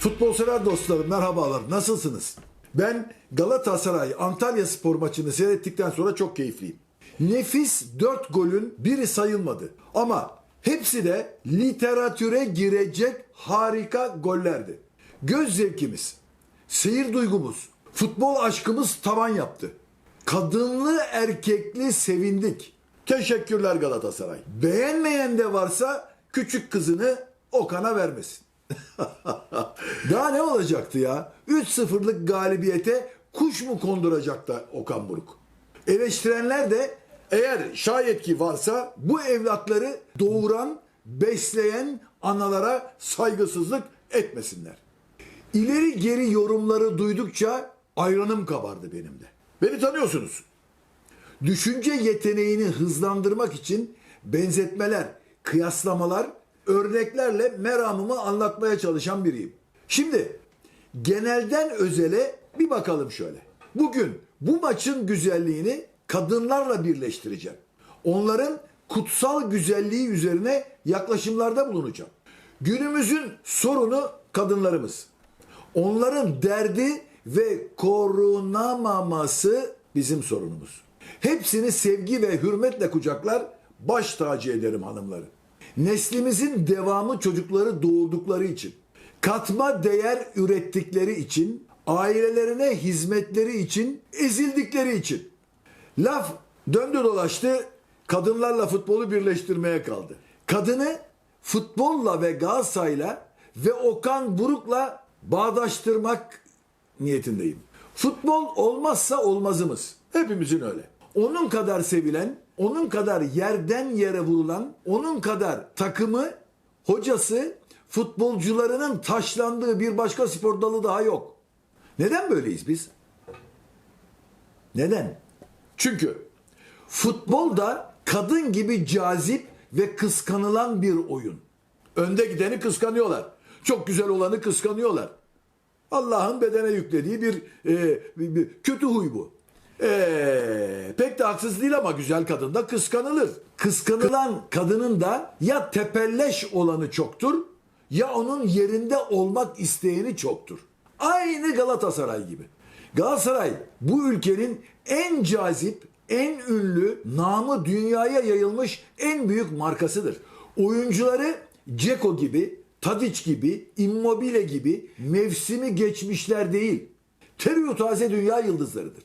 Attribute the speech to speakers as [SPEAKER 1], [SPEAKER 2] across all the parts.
[SPEAKER 1] Futbol sever dostlarım merhabalar nasılsınız? Ben Galatasaray Antalya spor maçını seyrettikten sonra çok keyifliyim. Nefis 4 golün biri sayılmadı ama hepsi de literatüre girecek harika gollerdi. Göz zevkimiz, seyir duygumuz, futbol aşkımız tavan yaptı. Kadınlı erkekli sevindik. Teşekkürler Galatasaray. Beğenmeyen de varsa küçük kızını Okan'a vermesin. Daha ne olacaktı ya? 3-0'lık galibiyete kuş mu konduracak da Okan Buruk? Eleştirenler de eğer şayet ki varsa bu evlatları doğuran, besleyen analara saygısızlık etmesinler. İleri geri yorumları duydukça ayranım kabardı benim de. Beni tanıyorsunuz. Düşünce yeteneğini hızlandırmak için benzetmeler, kıyaslamalar, örneklerle meramımı anlatmaya çalışan biriyim. Şimdi genelden özele bir bakalım şöyle. Bugün bu maçın güzelliğini kadınlarla birleştireceğim. Onların kutsal güzelliği üzerine yaklaşımlarda bulunacağım. Günümüzün sorunu kadınlarımız. Onların derdi ve korunamaması bizim sorunumuz. Hepsini sevgi ve hürmetle kucaklar, baş tacı ederim hanımları. Neslimizin devamı çocukları doğurdukları için, katma değer ürettikleri için, ailelerine hizmetleri için, ezildikleri için. Laf döndü dolaştı, kadınlarla futbolu birleştirmeye kaldı. Kadını futbolla ve Galatasaray'la ve Okan Buruk'la bağdaştırmak niyetindeyim. Futbol olmazsa olmazımız. Hepimizin öyle. Onun kadar sevilen, onun kadar yerden yere vurulan, onun kadar takımı, hocası, futbolcularının taşlandığı bir başka spor dalı daha yok. Neden böyleyiz biz? Neden? Çünkü futbolda kadın gibi cazip ve kıskanılan bir oyun. Önde gideni kıskanıyorlar. Çok güzel olanı kıskanıyorlar. Allah'ın bedene yüklediği bir, e, bir- bir kötü huy bu. E, pek de haksız değil ama güzel kadın da kıskanılır. Kıskanılan kadının da ya tepelleş olanı çoktur ya onun yerinde olmak isteyeni çoktur. Aynı Galatasaray gibi. Galatasaray bu ülkenin en cazip, en ünlü, namı dünyaya yayılmış en büyük markasıdır. Oyuncuları Ceko gibi, Tadic gibi, Immobile gibi mevsimi geçmişler değil. Teriyo taze dünya yıldızlarıdır.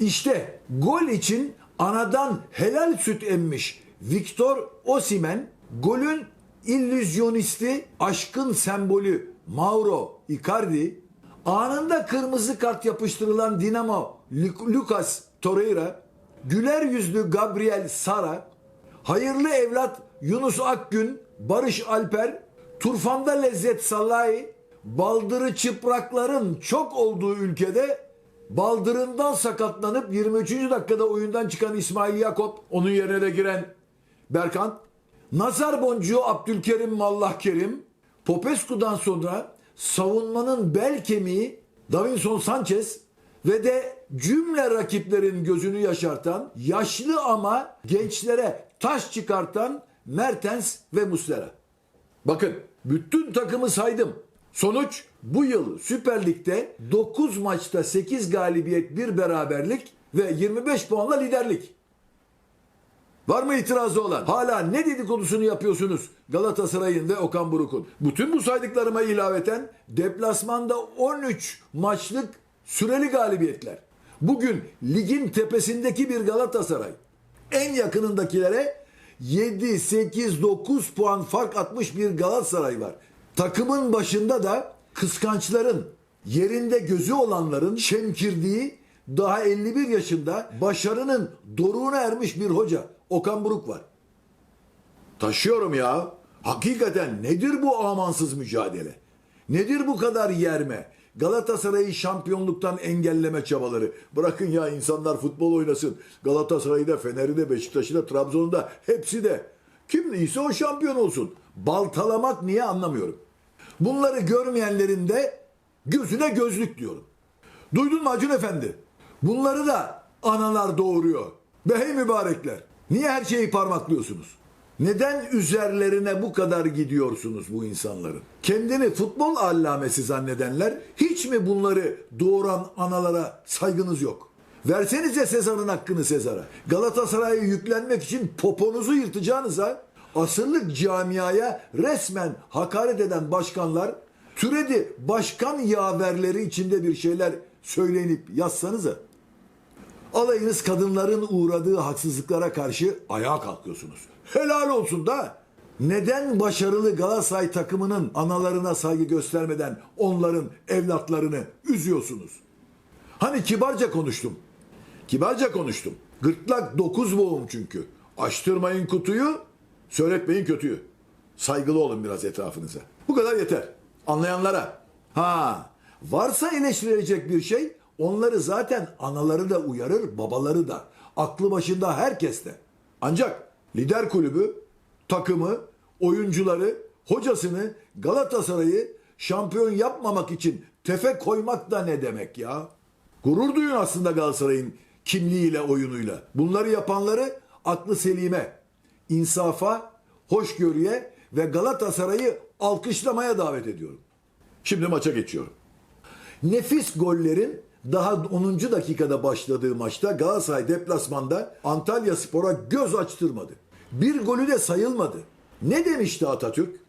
[SPEAKER 1] İşte gol için anadan helal süt emmiş Victor Osimen, golün illüzyonisti, aşkın sembolü Mauro Icardi, anında kırmızı kart yapıştırılan Dinamo Lu- Lucas Torreira, güler yüzlü Gabriel Sara, hayırlı evlat Yunus Akgün, Barış Alper, Turfanda Lezzet Salahi, baldırı çıprakların çok olduğu ülkede baldırından sakatlanıp 23. dakikada oyundan çıkan İsmail Yakup, onun yerine de giren Berkant, Nazar boncuğu Abdülkerim Mallah Kerim, Popescu'dan sonra savunmanın bel kemiği Davinson Sanchez ve de cümle rakiplerin gözünü yaşartan, yaşlı ama gençlere taş çıkartan Mertens ve Muslera. Bakın bütün takımı saydım. Sonuç bu yıl Süper Lig'de 9 maçta 8 galibiyet, 1 beraberlik ve 25 puanla liderlik. Var mı itirazı olan? Hala ne dedikodusunu yapıyorsunuz Galatasaray'ın ve Okan Buruk'un? Bütün bu saydıklarıma ilaveten deplasmanda 13 maçlık süreli galibiyetler. Bugün ligin tepesindeki bir Galatasaray. En yakınındakilere 7, 8, 9 puan fark atmış bir Galatasaray var. Takımın başında da kıskançların, yerinde gözü olanların şemkirdiği daha 51 yaşında başarının doruğuna ermiş bir hoca Okan Buruk var. Taşıyorum ya. Hakikaten nedir bu amansız mücadele? Nedir bu kadar yerme? Galatasaray'ı şampiyonluktan engelleme çabaları. Bırakın ya insanlar futbol oynasın. Galatasaray'ı da, Fener'i de, Beşiktaş'ı da, Trabzon'u da hepsi de. Kim neyse o şampiyon olsun. Baltalamak niye anlamıyorum. Bunları görmeyenlerin de gözüne gözlük diyorum. Duydun mu Acun Efendi? Bunları da analar doğuruyor. Be hey mübarekler. Niye her şeyi parmaklıyorsunuz? Neden üzerlerine bu kadar gidiyorsunuz bu insanların? Kendini futbol allamesi zannedenler hiç mi bunları doğuran analara saygınız yok? Versenize Sezar'ın hakkını Sezar'a. Galatasaray'a yüklenmek için poponuzu yırtacağınıza asırlık camiaya resmen hakaret eden başkanlar türedi başkan yaverleri içinde bir şeyler söylenip yazsanıza. Alayınız kadınların uğradığı haksızlıklara karşı ayağa kalkıyorsunuz. Helal olsun da. Neden başarılı Galatasaray takımının analarına saygı göstermeden onların evlatlarını üzüyorsunuz? Hani kibarca konuştum. Kibarca konuştum. Gırtlak dokuz boğum çünkü. Açtırmayın kutuyu, söyletmeyin kötüyü. Saygılı olun biraz etrafınıza. Bu kadar yeter. Anlayanlara. Ha, varsa eleştirilecek bir şey onları zaten anaları da uyarır, babaları da. Aklı başında herkes de. Ancak lider kulübü, takımı, oyuncuları, hocasını, Galatasaray'ı şampiyon yapmamak için tefe koymak da ne demek ya? Gurur duyun aslında Galatasaray'ın kimliğiyle, oyunuyla. Bunları yapanları aklı selime, insafa, hoşgörüye ve Galatasaray'ı alkışlamaya davet ediyorum. Şimdi maça geçiyorum. Nefis gollerin daha 10. dakikada başladığı maçta Galatasaray deplasmanda Antalya Spor'a göz açtırmadı. Bir golü de sayılmadı. Ne demişti Atatürk?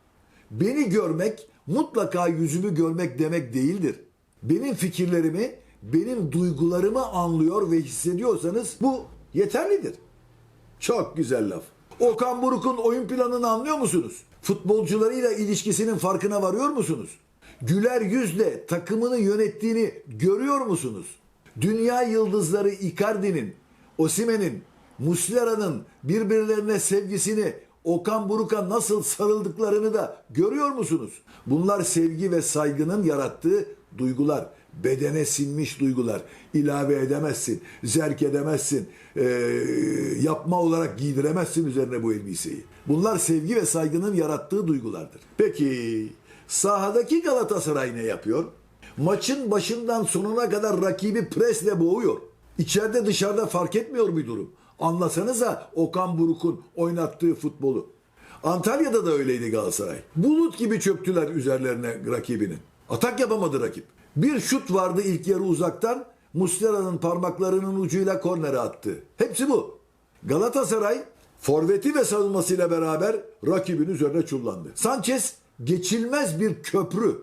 [SPEAKER 1] Beni görmek mutlaka yüzümü görmek demek değildir. Benim fikirlerimi, benim duygularımı anlıyor ve hissediyorsanız bu yeterlidir. Çok güzel laf. Okan Buruk'un oyun planını anlıyor musunuz? Futbolcularıyla ilişkisinin farkına varıyor musunuz? Güler yüzle takımını yönettiğini görüyor musunuz? Dünya yıldızları Icardi'nin, Osimen'in, Muslera'nın birbirlerine sevgisini Okan Buruk'a nasıl sarıldıklarını da görüyor musunuz? Bunlar sevgi ve saygının yarattığı duygular. Bedene sinmiş duygular. İlave edemezsin, zerk edemezsin, eee, yapma olarak giydiremezsin üzerine bu elbiseyi. Bunlar sevgi ve saygının yarattığı duygulardır. Peki sahadaki Galatasaray ne yapıyor? Maçın başından sonuna kadar rakibi presle boğuyor. İçeride dışarıda fark etmiyor bir durum. Anlasanıza Okan Buruk'un oynattığı futbolu. Antalya'da da öyleydi Galatasaray. Bulut gibi çöktüler üzerlerine rakibinin. Atak yapamadı rakip. Bir şut vardı ilk yarı uzaktan. Muslera'nın parmaklarının ucuyla kornere attı. Hepsi bu. Galatasaray forveti ve savunmasıyla beraber rakibin üzerine çullandı. Sanchez geçilmez bir köprü.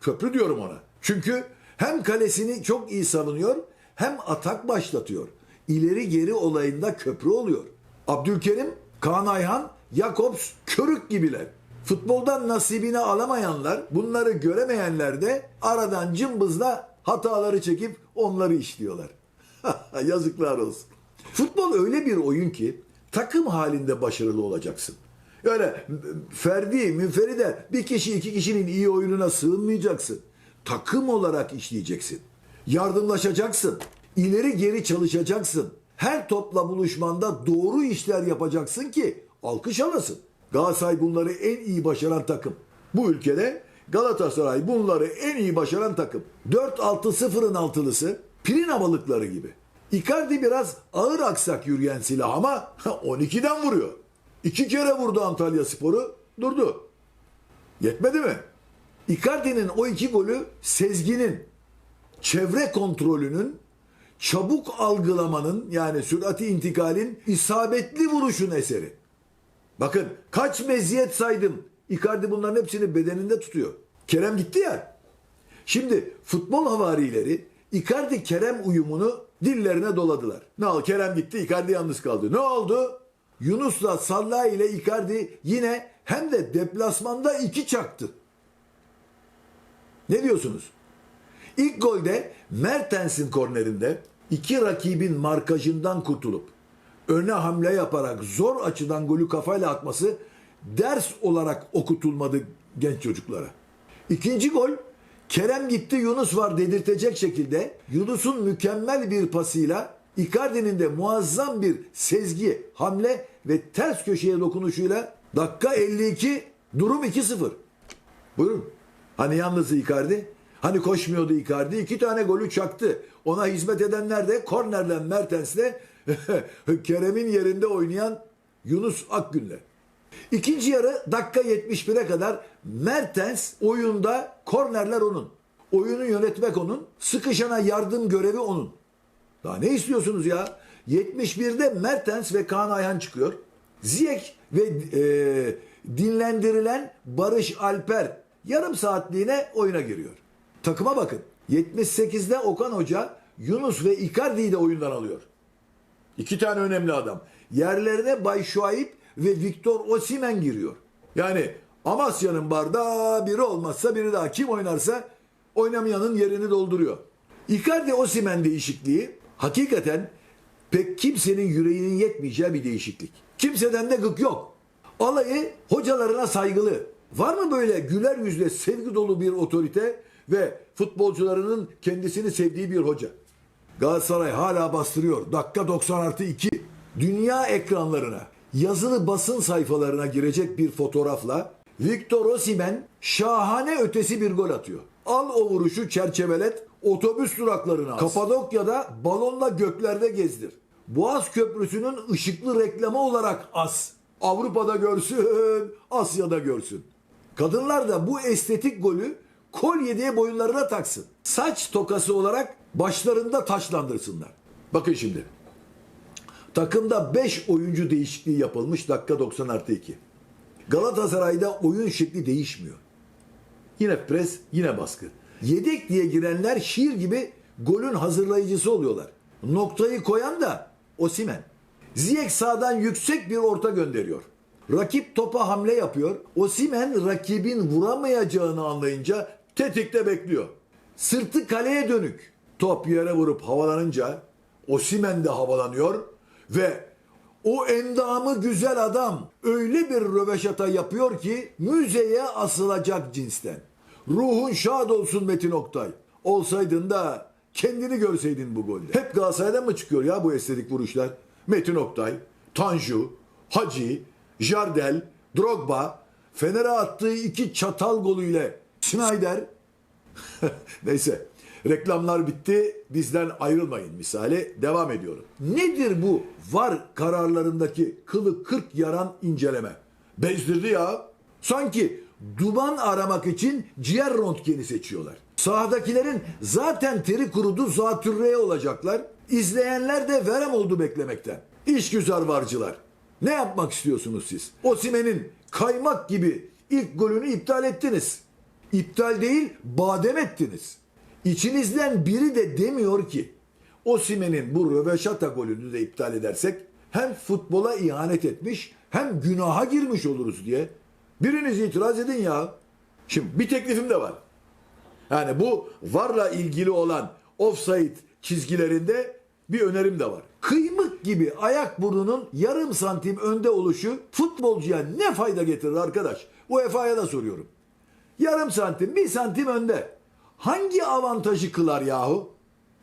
[SPEAKER 1] Köprü diyorum ona. Çünkü hem kalesini çok iyi savunuyor hem atak başlatıyor. İleri geri olayında köprü oluyor. Abdülkerim, Kaan Ayhan, Jakobs körük gibiler. Futboldan nasibini alamayanlar, bunları göremeyenler de aradan cımbızla hataları çekip onları işliyorlar. Yazıklar olsun. Futbol öyle bir oyun ki takım halinde başarılı olacaksın. Öyle ferdi, münferide bir kişi iki kişinin iyi oyununa sığınmayacaksın. Takım olarak işleyeceksin. Yardımlaşacaksın. İleri geri çalışacaksın. Her topla buluşmanda doğru işler yapacaksın ki alkış alasın. Galatasaray bunları en iyi başaran takım. Bu ülkede Galatasaray bunları en iyi başaran takım. 4-6-0'ın altılısı Pirina balıkları gibi. Icardi biraz ağır aksak yürüyen silah ama 12'den vuruyor. İki kere vurdu Antalya Sporu durdu. Yetmedi mi? Icardi'nin o iki golü Sezgin'in çevre kontrolünün çabuk algılamanın yani sürati intikalin isabetli vuruşun eseri. Bakın kaç meziyet saydım. Icardi bunların hepsini bedeninde tutuyor. Kerem gitti ya. Şimdi futbol havarileri Icardi Kerem uyumunu dillerine doladılar. Ne oldu? Kerem gitti, Icardi yalnız kaldı. Ne oldu? Yunus'la Sallah ile Icardi yine hem de deplasmanda iki çaktı. Ne diyorsunuz? İlk golde Mertens'in kornerinde iki rakibin markajından kurtulup öne hamle yaparak zor açıdan golü kafayla atması ders olarak okutulmadı genç çocuklara. İkinci gol Kerem gitti Yunus var dedirtecek şekilde Yunus'un mükemmel bir pasıyla Icardi'nin de muazzam bir sezgi, hamle ve ters köşeye dokunuşuyla dakika 52 durum 2-0. Buyurun. Hani yalnız Icardi? Hani koşmuyordu Icardi? İki tane golü çaktı. Ona hizmet edenler de kornerden Mertens'le Kerem'in yerinde oynayan Yunus Akgün'le. İkinci yarı dakika 71'e kadar Mertens oyunda kornerler onun. Oyunu yönetmek onun. Sıkışana yardım görevi onun. Daha ne istiyorsunuz ya? 71'de Mertens ve Kaan Ayhan çıkıyor. Ziyech ve e, dinlendirilen Barış Alper yarım saatliğine oyuna giriyor. Takıma bakın. 78'de Okan Hoca Yunus ve Icardi'yi de oyundan alıyor. İki tane önemli adam. Yerlerine Bay Şuayb ve Victor Osimen giriyor. Yani Amasya'nın bardağı biri olmazsa biri daha kim oynarsa oynamayanın yerini dolduruyor. Icardi Osimen değişikliği hakikaten pek kimsenin yüreğinin yetmeyeceği bir değişiklik. Kimseden de gık yok. Alayı hocalarına saygılı. Var mı böyle güler yüzle sevgi dolu bir otorite ve futbolcularının kendisini sevdiği bir hoca? Galatasaray hala bastırıyor. Dakika 90 artı 2. Dünya ekranlarına, yazılı basın sayfalarına girecek bir fotoğrafla Victor Osimhen şahane ötesi bir gol atıyor. Al o vuruşu çerçevelet, otobüs duraklarına. Kapadokya'da balonla göklerde gezdir. Boğaz Köprüsü'nün ışıklı reklamı olarak as. Avrupa'da görsün, Asya'da görsün. Kadınlar da bu estetik golü kolye diye boyunlarına taksın. Saç tokası olarak başlarında taşlandırsınlar. Bakın şimdi. Takımda 5 oyuncu değişikliği yapılmış dakika 90 artı 2. Galatasaray'da oyun şekli değişmiyor. Yine pres, yine baskı. Yedek diye girenler şiir gibi golün hazırlayıcısı oluyorlar. Noktayı koyan da Osimen. Ziyech sağdan yüksek bir orta gönderiyor. Rakip topa hamle yapıyor. Osimen rakibin vuramayacağını anlayınca tetikte bekliyor. Sırtı kaleye dönük. Top yere vurup havalanınca Osimen de havalanıyor ve o endamı güzel adam öyle bir röveşata yapıyor ki müzeye asılacak cinsten. Ruhun şad olsun Metin Oktay. Olsaydın da kendini görseydin bu golde. Hep Galatasaray'dan mı çıkıyor ya bu estetik vuruşlar? Metin Oktay, Tanju, Hacı, Jardel, Drogba, Fener'e attığı iki çatal golüyle Schneider. Neyse reklamlar bitti bizden ayrılmayın misali devam ediyorum. Nedir bu var kararlarındaki kılı kırk yaran inceleme? Bezdirdi ya. Sanki duman aramak için ciğer röntgeni seçiyorlar. Sahadakilerin zaten teri kurudu zatürreye olacaklar. İzleyenler de verem oldu beklemekten. İşgüzar varcılar. Ne yapmak istiyorsunuz siz? Osimen'in kaymak gibi ilk golünü iptal ettiniz. İptal değil, badem ettiniz. İçinizden biri de demiyor ki Osimen'in bu röveşata golünü de iptal edersek hem futbola ihanet etmiş hem günaha girmiş oluruz diye. Biriniz itiraz edin ya. Şimdi bir teklifim de var. Yani bu varla ilgili olan offside çizgilerinde bir önerim de var. Kıymık gibi ayak burnunun yarım santim önde oluşu futbolcuya ne fayda getirir arkadaş? UEFA'ya da soruyorum. Yarım santim, bir santim önde. Hangi avantajı kılar yahu?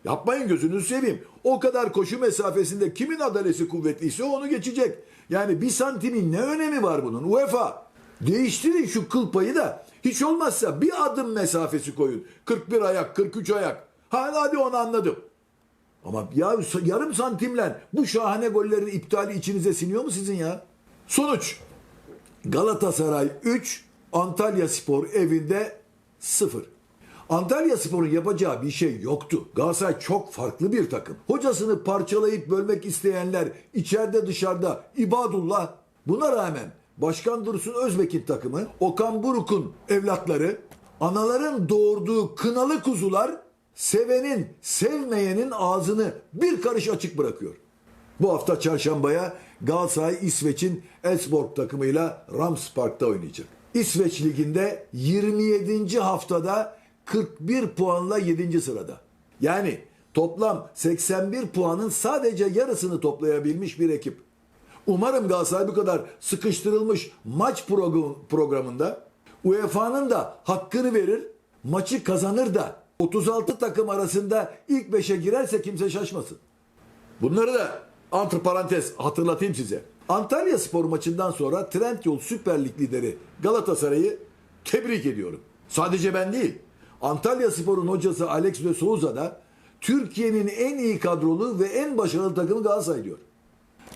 [SPEAKER 1] Yapmayın gözünüzü seveyim. O kadar koşu mesafesinde kimin adalesi kuvvetliyse onu geçecek. Yani bir santimin ne önemi var bunun? UEFA değiştirin şu kıl payı da hiç olmazsa bir adım mesafesi koyun. 41 ayak, 43 ayak. Ha, hadi onu anladım. Ama ya yarım santimle bu şahane gollerin iptali içinize siniyor mu sizin ya? Sonuç. Galatasaray 3, Antalya Spor evinde 0. Antalya Spor'un yapacağı bir şey yoktu. Galatasaray çok farklı bir takım. Hocasını parçalayıp bölmek isteyenler içeride dışarıda ibadullah. Buna rağmen Başkan Dursun Özbek'in takımı, Okan Buruk'un evlatları, anaların doğurduğu kınalı kuzular sevenin, sevmeyenin ağzını bir karış açık bırakıyor. Bu hafta çarşambaya Galatasaray İsveç'in Elfsborg takımıyla Rams Park'ta oynayacak. İsveç liginde 27. haftada 41 puanla 7. sırada. Yani toplam 81 puanın sadece yarısını toplayabilmiş bir ekip. Umarım Galatasaray bu kadar sıkıştırılmış maç program- programında UEFA'nın da hakkını verir, maçı kazanır da 36 takım arasında ilk 5'e girerse kimse şaşmasın. Bunları da antiparantez hatırlatayım size. Antalya Spor maçından sonra Trendyol Süper Lig lideri Galatasaray'ı tebrik ediyorum. Sadece ben değil. Antalya Spor'un hocası Alex de Souza da Türkiye'nin en iyi kadrolu ve en başarılı takımı Galatasaray diyor.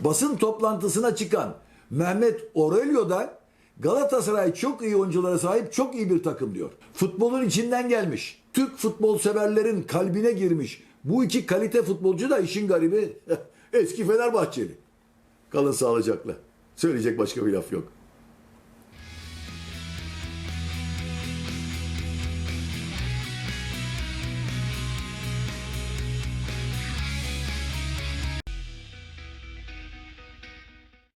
[SPEAKER 1] Basın toplantısına çıkan Mehmet Aurelio da Galatasaray çok iyi oyunculara sahip çok iyi bir takım diyor. Futbolun içinden gelmiş. Türk futbol severlerin kalbine girmiş. Bu iki kalite futbolcu da işin garibi eski Fenerbahçeli. Kalın sağlıcakla. Söyleyecek başka bir laf yok.